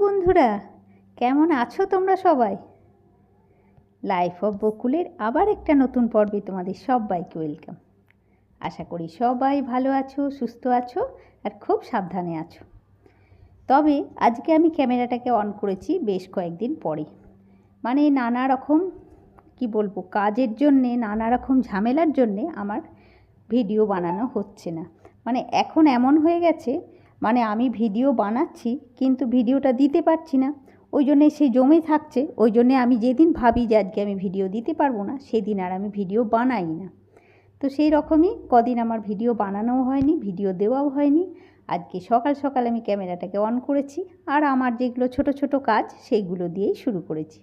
বন্ধুরা, কেমন আছো তোমরা সবাই? লাইফ অফ বকুলের আবার একটা নতুন পর্বে তোমাদের সবাইকে ওয়েলকাম আশা করি সবাই ভালো আছো, সুস্থ আছো আর খুব সাবধানে আছো। তবে আজকে আমি ক্যামেরাটাকে অন করেছি বেশ কয়েকদিন পরে। মানে নানা রকম, কি বলব, কাজের জন্যে, নানা রকম ঝামেলার জন্যে আমার ভিডিও বানানো হচ্ছে না। মানে এখন এমন হয়ে গেছে মানে আমি ভিডিও বানাচ্ছি, কিন্তু ভিডিওটা দিতে পারছি না। ওই জন্যে সে জমে থাকছে, ওই জন্যে আমি যেদিন ভাবি যে আজকে আমি ভিডিও দিতে পারব না, সেদিন আর আমি ভিডিও বানাই না। তো সেই রকমই কদিন আমার ভিডিও বানানোও হয়নি, ভিডিও দেওয়াও হয়নি। আজকে সকাল সকাল আমি ক্যামেরাটাকে অন করেছি, আর আমার যেগুলো ছোট ছোট কাজ, সেইগুলো দিয়েই শুরু করেছি।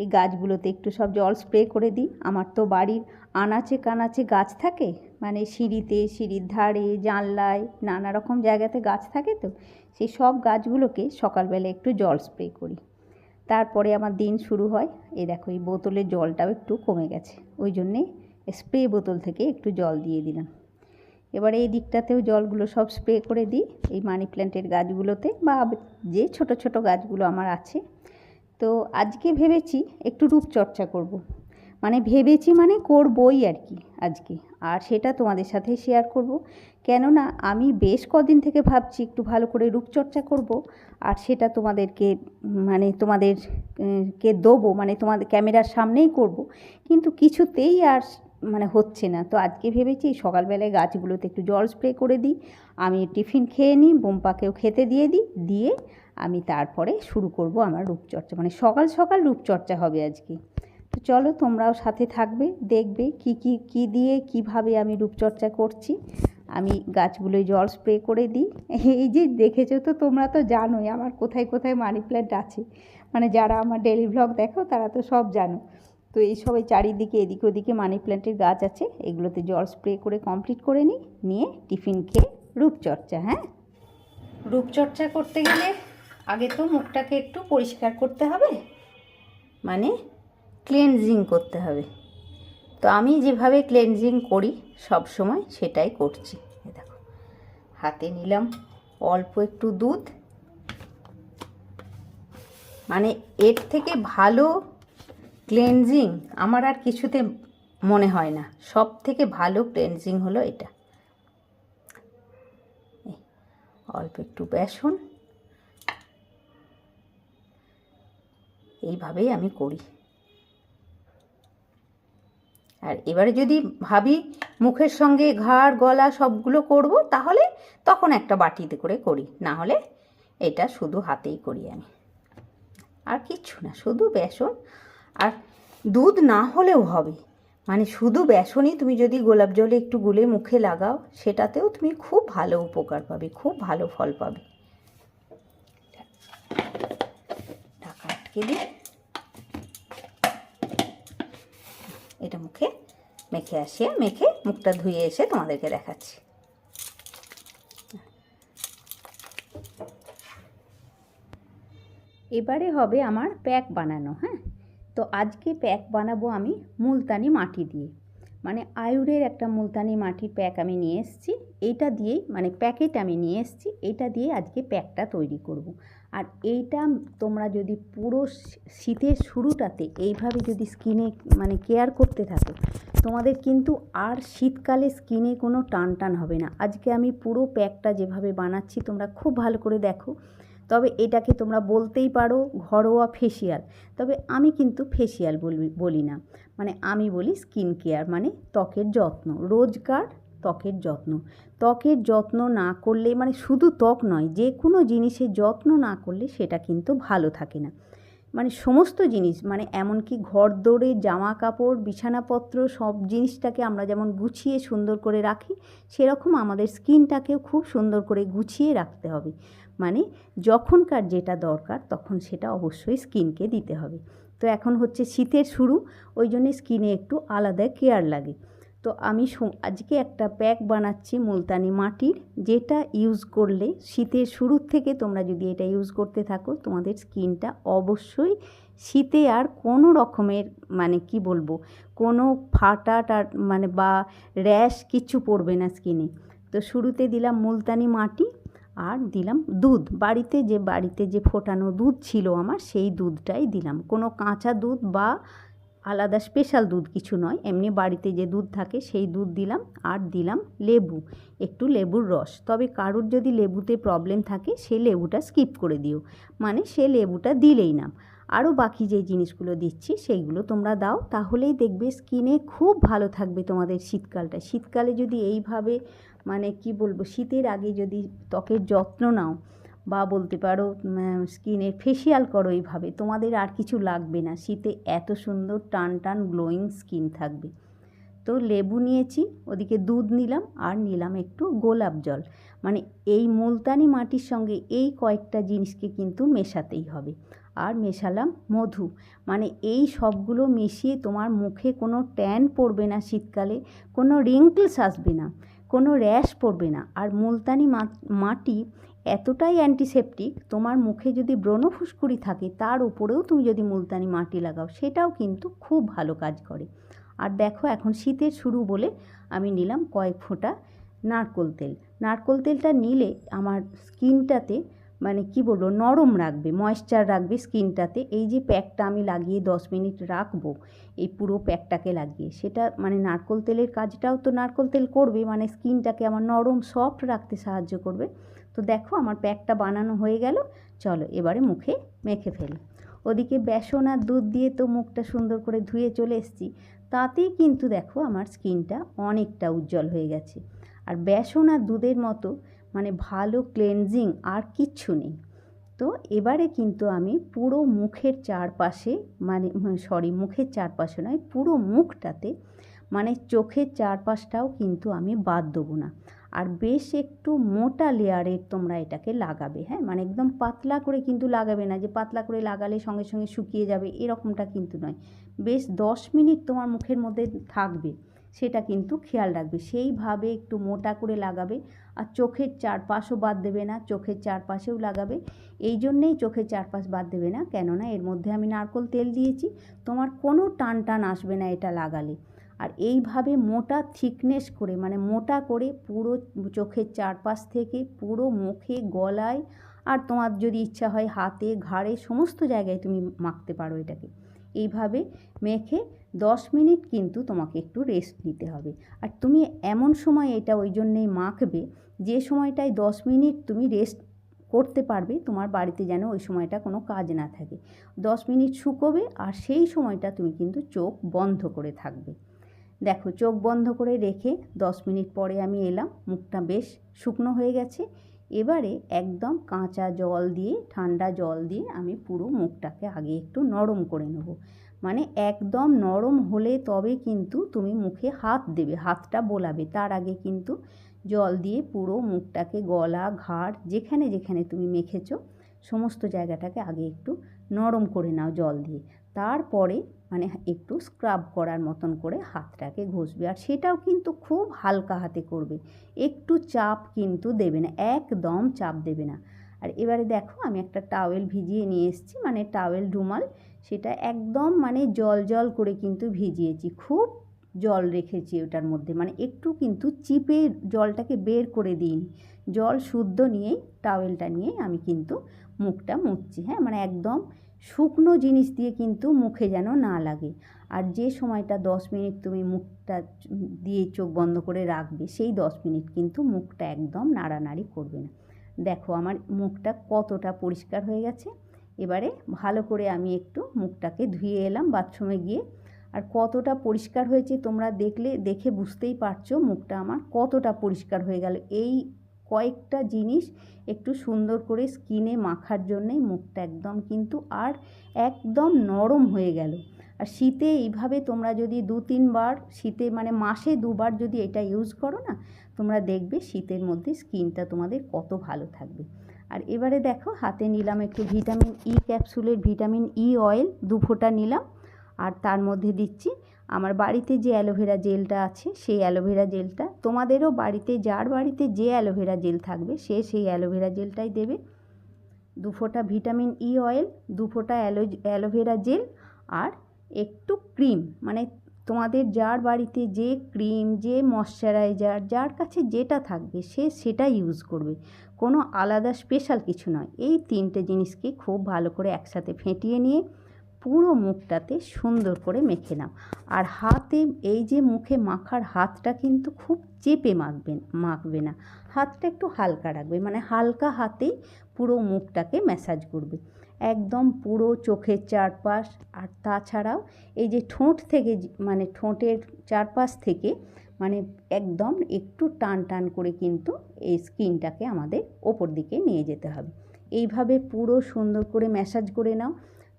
এই গাছগুলোতে একটু সব জল স্প্রে করে দিই। আমার তো বাড়ির আনাচে কানাচে গাছ থাকে মানে সিঁড়িতে, সিঁড়ির ধারে, জানলায়, নানা রকম জায়গাতে গাছ থাকে তো, সেই সব গাছগুলোকে সকালবেলা একটু জল স্প্রে করি। তারপরে আমার দিন শুরু হয়। এই দেখো, এই বোতলের জলটাও একটু কমে গেছে। ওই জন্যে স্প্রে বোতল থেকে একটু জল দিয়ে দিলাম। এবারে এই দিকটাতেও জলগুলো সব স্প্রে করে দিই। এই মানি প্ল্যান্টের গাছগুলোতে বা যে ছোট ছোট গাছগুলো আমার আছে তো আজকে ভেবেছি একটু রূপচর্চা করব। মানে ভেবেছি মানে করবই আর কি আজকে। আর সেটা তোমাদের সাথে শেয়ার করব। কেননা আমি বেশ কদিন থেকে ভাবছি একটু ভালো করে রূপচর্চা করব। আর সেটা তোমাদেরকে মানে তোমাদেরকে দেবো মানে তোমাদের, ক্যামেরার সামনেই করব। কিন্তু কিছুতেই আর মানে হচ্ছে না। তো আজকে ভেবেছি সকালবেলায় গাছগুলোতে একটু জল স্প্রে করে দিই। আমি টিফিন খেয়ে নিই, বোম্পাকেও খেতে দিয়ে দিই, দিয়ে আমি তারপরে শুরু করব আমার রূপচর্চা। মানে সকাল সকাল রূপচর্চা হবে আজকে। তো চলো তোমরাও সাথে থাকবে, দেখবে কি কি কি দিয়ে কীভাবে আমি রূপচর্চা করছি। আমি গাছগুলোয় জল স্প্রে করে দিই। এই যে দেখেছ তো, তোমরা তো জানোই আমার কোথায় কোথায় মানি প্ল্যান্ট আছে। মানে যারা আমার ডেলি ভ্লগ দেখো, তারা তো সব জানো। তো এই সবাই চারিদিকে, এদিকে ওদিকে মানি প্ল্যান্টের গাছ আছে, এগুলোতে জল স্প্রে করে কমপ্লিট করে নিই, নিয়ে টিফিন খেয়ে রূপচর্চা হ্যাঁ? রূপচর্চা করতে গেলে আগে তো মুখটাকে একটু পরিষ্কার করতে হবে মানে ক্লেনজিং করতে হবে। তো আমি যেভাবে ক্লেনজিং করি সব সময় সেটাই করছি দেখো। হাতে নিলাম অল্প একটু দুধ। মানে এর থেকে ভালো ক্লেনজিং আমার আর কিছুতে মনে হয় না। সব থেকে ভালো ক্লেনজিং হলো এটা। অল্প একটু বেসন। এইভাবেই আমি করি। আর এবারে যদি ভাবি মুখের সঙ্গে ঘাড়, গলা সবগুলো করব, তাহলে তখন একটা বাটিতে করে করি। না হলে এটা শুধু হাতেই করি আমি। আর কিচ্ছু না, শুধু বেসন। আর দুধ না হলেও হবে। মানে শুধু বেসনই তুমি যদি গোলাপ জলে একটু গুলে মুখে লাগাও, সেটাতেও তুমি খুব ভালো উপকার পাবে, খুব ভালো ফল পাবে। এটা মুখে মেখে আসিয়ে মেখে মুখটা ধুয়ে এসে তোমাদেরকে দেখাচ্ছি। এবারে হবে আমার প্যাক বানানো হ্যাঁ? তো আজকে প্যাক বানাবো আমি মুলতানি মাটি দিয়ে। মানে আয়ুরের একটা মুলতানি মাটির প্যাক আমি নিয়ে এসেছি। এইটা দিয়েই মানে প্যাকেট আমি নিয়ে এসেছি। এইটা দিয়ে আজকে প্যাকটা তৈরি করব। আর এইটা তোমরা যদি পুরো শীতের শুরুটাতে এইভাবে যদি স্কিনে মানে কেয়ার করতে থাকো, তোমাদের কিন্তু আর শীতকালে স্কিনে কোনো টান টান হবে না। আজকে আমি পুরো প্যাকটা যেভাবে বানাচ্ছি, তোমরা খুব ভালো করে দেখো। তবে এটাকে তোমরা বলতেই পারো ঘরোয়া ফেসিয়াল তবে আমি কিন্তু ফেসিয়াল বলি বলি না। মানে আমি বলি স্কিন কেয়ার মানে ত্বকের যত্ন। রোজকার ত্বকের যত্ন। ত্বকের যত্ন না করলে মানে শুধু ত্বক নয় যে কোনো জিনিসের যত্ন না করলে সেটা কিন্তু ভালো থাকে না। মানে সমস্ত জিনিস মানে এমনকি ঘর দৌড়ে জামা কাপড় বিছানাপত্র, সব জিনিসটাকে আমরা যেমন গুছিয়ে সুন্দর করে রাখি, সেরকম আমাদের স্কিনটাকেও খুব সুন্দর করে গুছিয়ে রাখতে হবে। মানে যখনকার যেটা দরকার তখন সেটা অবশ্যই স্কিনকে দিতে হবে। তো এখন হচ্ছে শীতের শুরু, ওই জন্য স্কিনে একটু আলাদা কেয়ার লাগে। তো আমি আজকে একটা প্যাক বানাচ্ছি মুলতানি মাটির, যেটা ইউজ করলে শীতের শুরুর থেকে তোমরা যদি এটা ইউজ করতে থাকো, তোমাদের স্কিনটা অবশ্যই শীতে আর কোনো রকমের মানে কি বলব, কোনো ফাটা মানে বা র্যাশ কিচ্ছু পড়বে না স্কিনে। তো শুরুতে দিলাম মুলতানি মাটি আর দিলাম দুধ। বাড়িতে যে বাড়িতে যে ফোটানো দুধ ছিল আমার, সেই দুধটাই দিলাম। কোনো কাঁচা দুধ বা আলাদা স্পেশাল দুধ কিছু নয়। এমনি বাড়িতে যে দুধ থাকে, সেই দুধ দিলাম আর দিলাম লেবু, একটু লেবুর রস। তবে কারুর যদি লেবুতে প্রবলেম থাকে, সে লেবুটা স্কিপ করে দিও। মানে সে লেবুটা দিলেই না। আরও বাকি যে জিনিসগুলো দিচ্ছি, সেইগুলো তোমরা দাও। তাহলেই দেখবে স্কিনে খুব ভালো থাকবে তোমাদের শীতকালটা। শীতকালে যদি এইভাবে মানে কি বলব, শীতের আগে যদি ত্বকের যত্ন নাও বা বলতে পারো স্কিনে ফেসিয়াল করো এইভাবে, তোমাদের আর কিছু লাগবে না। শীতে এত সুন্দর টান টান গ্লোয়িং স্কিন থাকবে। তো লেবু নিয়েছি, ওদিকে দুধ নিলাম আর নিলাম একটু গোলাপ জল। মানে এই মুলতানি মাটির সঙ্গে এই কয়েকটা জিনিসকে কিন্তু মেশাতেই হবে। আর মেশালাম মধু। মানে এই সবগুলো মিশিয়ে তোমার মুখে কোনো ট্যান পড়বে না শীতকালে, কোনো রিঙ্কলস আসবে না। কোনো র্যাশ পড়বে না। আর মুলতানি মাটি এতটাই অ্যান্টিসেপটিক তোমার মুখে যদি ব্রণ ফুসকুড়ি থাকে, তার উপরেও তুমি যদি মুলতানি মাটি লাগাও, সেটাও কিন্তু খুব ভালো কাজ করে। আর দেখো, এখন শীতের শুরু বলে আমি নিলাম কয়েক ফোঁটা নারকোল তেল। নারকোল তেলটা নিলে আমার স্কিনটাতে মানে কি বলব, নরম রাখবে ময়েশ্চার রাখবে স্কিনটাতে এই যে প্যাকটা আমি লাগিয়ে দশ মিনিট রাখব, এই পুরো প্যাকটাকে লাগিয়ে, সেটা মানে নারকোল তেলের কাজটাও তো নারকোল তেল করবে মানে স্কিনটাকে আমার নরম সফট রাখতে সাহায্য করবে। তো দেখো আমার প্যাকটা বানানো হয়ে গেল, চলো এবারে মুখে মেখে ফেলি। ওদিকে বেসন আর দুধ দিয়ে তো মুখটা সুন্দর করে ধুয়ে চলে এসেছি, তাতেই কিন্তু দেখো আমার স্কিনটা অনেকটা উজ্জ্বল হয়ে গেছে। আর বেসন আর দুধের মতো মানে ভালো ক্লেনজিং আর কিচ্ছু নেই। তো এবারে কিন্তু আমি পুরো মুখের চারপাশে মানে সরি মুখের চারপাশে নয়, পুরো মুখটাতে মানে চোখের চারপাশটাও কিন্তু আমি বাদ দেবো না। আর বেশ একটু মোটা লেয়ারের তোমরা এটাকে লাগাবে হ্যাঁ? মানে একদম পাতলা করে কিন্তু লাগাবে না, যে পাতলা করে লাগালে সঙ্গে সঙ্গে শুকিয়ে যাবে, এরকমটা কিন্তু নয়। বেশ দশ মিনিট তোমার মুখের মধ্যে থাকবে। সেটা কিন্তু খেয়াল রাখবে। সেইভাবে একটু মোটা করে লাগাবে আর চোখের চারপাশও বাদ দেবে না, চোখের চারপাশেও লাগাবে। এই জন্যেই চোখের চারপাশ বাদ দেবে না, কেননা এর মধ্যে আমি নারকোল তেল দিয়েছি, তোমার কোনো টান টান আসবে না এটা লাগালে। আর এইভাবে মোটা থিকনেস করে মানে মোটা করে পুরো চোখের চারপাশ থেকে পুরো মুখে, গলায় আর তোমার যদি ইচ্ছা হয় হাতে, ঘাড়ে, সমস্ত জায়গায় তুমি মাখতে পারো এটাকে। এইভাবে মেখে দশ মিনিট কিন্তু তোমাকে একটু রেস্ট নিতে হবে। আর তুমি এমন সময় এটা ওই জন্যেই মাখবে, যে সময়টায় দশ মিনিট তুমি রেস্ট করতে পারবে, তোমার বাড়িতে যেন ওই সময়টা কোনো কাজ না থাকে। দশ মিনিট শুকোবে আর সেই সময়টা তুমি কিন্তু চোখ বন্ধ করে থাকবে। দেখো, চোখ বন্ধ করে রেখে দশ মিনিট পরে আমি এলাম, মুখটা বেশ শুকনো হয়ে গেছে। এবারে একদম কাঁচা জল দিয়ে, ঠান্ডা জল দিয়ে আমি পুরো মুখটাকে আগে একটু নরম করে নেব। মানে একদম নরম হলে তবে কিন্তু তুমি মুখে হাত দেবে, হাতটা বোলাবে। তার আগে কিন্তু জল দিয়ে পুরো মুখটাকে, গলা, ঘাড়, যেখানে যেখানে তুমি মেখেছো, সমস্ত জায়গাটাকে আগে একটু নরম করে নাও জল দিয়ে। তারপরে মানে একটু স্ক্রাব করার মতন করে হাতটাকে ঘষবে। আর সেটাও কিন্তু খুব হালকা হাতে করবে। একটু চাপ কিন্তু দেবে না, একদম চাপ দেবে না। আর এবারে দেখো, আমি একটা টাওয়েল ভিজিয়ে নিয়ে এসেছি মানে টাওয়েল রুমাল সেটা একদম মানে জল জল করে কিন্তু ভিজিয়েছি। খুব জল রেখেছি ওটার মধ্যে। মানে একটু কিন্তু চিপে জলটাকে বের করে দিন জল শুদ্ধ নিয়েই টাওয়েলটা নিয়ে আমি কিন্তু মুখটা মুছছি। হ্যাঁ মানে একদম শুকনো জিনিস দিয়ে কিন্তু মুখে যেন না লাগে। আর যে সময়টা দশ মিনিট তুমি মুখটা দিয়ে চোখ বন্ধ করে রাখবে, সেই দশ মিনিট কিন্তু মুখটা একদম নাড়ানাড়ি করবে না। দেখো, আমার মুখটা কতটা পরিষ্কার হয়ে গেছে। এবারে ভালো করে আমি একটু মুখটাকে ধুয়ে এলাম বাথরুমে গিয়ে। আর কতটা পরিষ্কার হয়েছে তোমরা দেখলে, দেখে বুঝতেই পারছ মুখটা আমার কতটা পরিষ্কার হয়ে গেল। এই কয়েকটা জিনিস একটু সুন্দর করে স্কিনে মাখার জন্যেই মুখটা একদম কিন্তু আর একদম নরম হয়ে গেল। আর শীতে এইভাবে তোমরা যদি দু তিনবার, শীতে মানে মাসে দুবার যদি এটা ইউজ করো না, তোমরা দেখবে শীতের মধ্যে স্কিনটা তোমাদের কত ভালো থাকবে। আর এবারে দেখো, হাতে নিলাম একটু ভিটামিন ই ক্যাপসুলের ভিটামিন ই অয়েল দু ফোঁটা নিলাম। আর তার মধ্যে দিচ্ছি আমার বাড়িতে যে অ্যালোভেরা জেলটা আছে, সেই অ্যালোভেরা জেলটা। তোমাদেরও বাড়িতে, যার বাড়িতে যে অ্যালোভেরা জেল থাকবে, সে সেই অ্যালোভেরা জেলটাই দেবে। দু ফোঁটা ভিটামিন ই অয়েল দু ফোঁটা অ্যালো, অ্যালোভেরা জেল আর একটু ক্রিম মানে তোমাদের যার বাড়িতে যে ক্রিম, যে ময়শ্চারাইজার, যার কাছে যেটা থাকবে, সে সেটা ইউজ করবে। কোনো আলাদা স্পেশাল কিছু নয়। এই তিনটে জিনিসকে খুব ভালো করে একসাথে ফেটিয়ে নিয়ে পুরো মুখটাতে সুন্দর করে মেখে নাও। আর হাতে এই যে মুখে মাখার হাতটা কিন্তু খুব চেপে মাখবেন, মাখবে না। হাতটা একটু হালকা রাখবে মানে হালকা হাতেই পুরো মুখটাকে ম্যাসাজ করবে। একদম পুরো চোখের চারপাশ। আর তাছাড়াও এই যে ঠোঁট থেকে মানে ঠোঁটের চারপাশ থেকে মানে একদম একটু টান টান করে কিন্তু এই স্কিনটাকে আমাদের ওপর দিকে নিয়ে যেতে হবে। এইভাবে পুরো সুন্দর করে ম্যাসাজ করে নাও।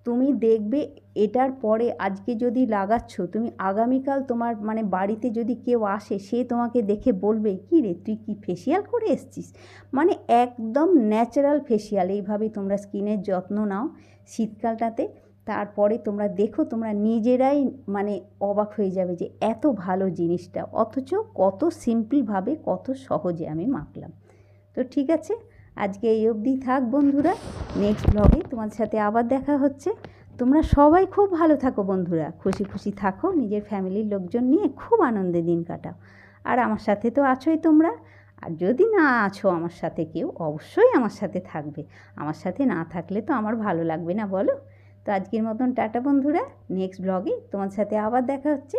তুমি দেখবে এটার পরে আজকে যদি লাগাচ্ছ, তুমি আগামীকাল তোমার মানে বাড়িতে যদি কেউ আসে, সে তোমাকে দেখে বলবে, কী রে, তুই কি ফেসিয়াল করে এসছিস? মানে একদম ন্যাচারাল ফেসিয়াল এইভাবে তোমরা স্কিনের যত্ন নাও শীতকালটাতে। তারপরে তোমরা দেখো, তোমরা নিজেরাই মানে অবাক হয়ে যাবে যে এত ভালো জিনিসটা, অথচ কত সিম্পলভাবে কত সহজে আমি মাখলাম। তো ঠিক আছে? আজকে এই অবধি থাক বন্ধুরা। নেক্সট ব্লগে তোমাদের সাথে আবার দেখা হচ্ছে। তোমরা সবাই খুব ভালো থাকো বন্ধুরা। খুশি খুশি থাকো, নিজের ফ্যামিলির লোকজন নিয়ে খুব আনন্দে দিন কাটাও। আর আমার সাথে তো আছোই তোমরা। আর যদি না আছো আমার সাথে কেউ, অবশ্যই আমার সাথে থাকবে। আমার সাথে না থাকলে তো আমার ভালো লাগবে না, বলো? তো আজকের মতন টাটা বন্ধুরা। নেক্সট ব্লগে তোমার সাথে আবার দেখা হচ্ছে।